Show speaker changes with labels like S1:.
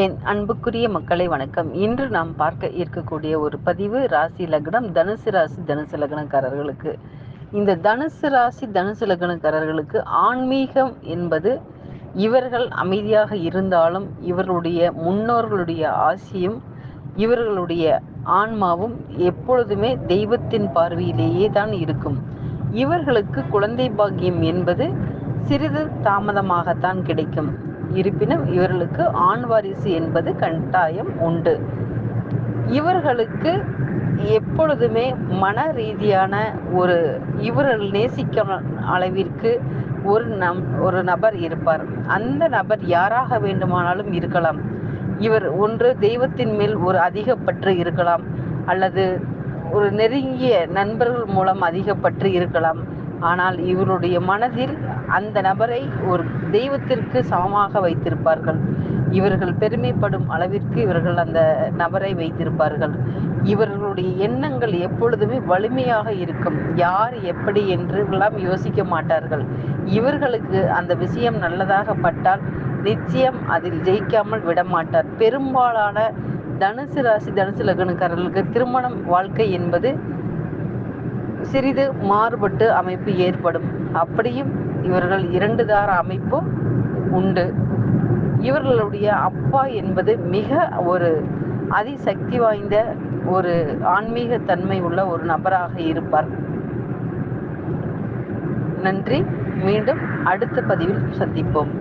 S1: என் அன்புக்குரிய மக்களை வணக்கம் இன்று நாம் பார்க்க இருக்கக்கூடிய ஒரு பதிவு ராசி லக்னம் தனுசு ராசி தனுசு லக்னக்காரர்களுக்கு இந்த தனுசு ராசி தனுசு லக்னக்காரர்களுக்கு ஆன்மீகம் என்பது இவர்கள் அமைதியாக இருந்தாலும் இவருடைய முன்னோர்களுடைய ஆசியும் இவர்களுடைய ஆன்மாவும் எப்பொழுதுமே தெய்வத்தின் பார்வையிலேயே தான் இருக்கும் இவர்களுக்கு குழந்தை பாக்கியம் என்பது சிறிது தாமதமாகத்தான் கிடைக்கும் இருப்பினும் இவர்களுக்கு ஆண் வாரிசு என்பது கட்டாயம் உண்டு இவர்களுக்கு எப்பொழுதுமே மன ரீதியான ஒரு இவர்கள் நேசிக்க அளவிற்கு ஒரு நம் ஒரு நபர் இருப்பார் அந்த நபர் யாராக வேண்டுமானாலும் இருக்கலாம் இவர் ஒன்று தெய்வத்தின் மேல் ஒரு அதிகப்பற்று இருக்கலாம் அல்லது ஒரு நெருங்கிய நண்பர்கள் மூலம் அதிகப்பற்று இருக்கலாம் ஆனால் இவருடைய மனதில் அந்த நபரை ஒரு தெய்வத்திற்கு சமமாக வைத்திருப்பார்கள் இவர்கள் பெருமைப்படும் அளவிற்கு இவர்கள் அந்த நபரை வைத்திருப்பார்கள் இவர்களுடைய எண்ணங்கள் எப்பொழுதுமே வலிமையாக இருக்கும் யார் எப்படி எல்லாம் யோசிக்க மாட்டார்கள் இவர்களுக்கு அந்த விஷயம் நல்லதாக பட்டால் நிச்சயம் அதில் ஜெயிக்காமல் விடமாட்டார் பெரும்பாலான தனுசு ராசி தனுசு லக்னக்காரர்களுக்கு திருமணம் வாழ்க்கை என்பது சிறிது மாறுபட்டு அமைப்பு ஏற்படும் அப்படியும் இவர்கள் இரண்டு தார அமைப்பும் உண்டு இவர்களுடைய அப்பா என்பது மிக ஒரு அதிசக்தி வாய்ந்த ஒரு ஆன்மீக தன்மை உள்ள ஒரு நபராக இருப்பார் நன்றி மீண்டும் அடுத்த பதிவில் சந்திப்போம்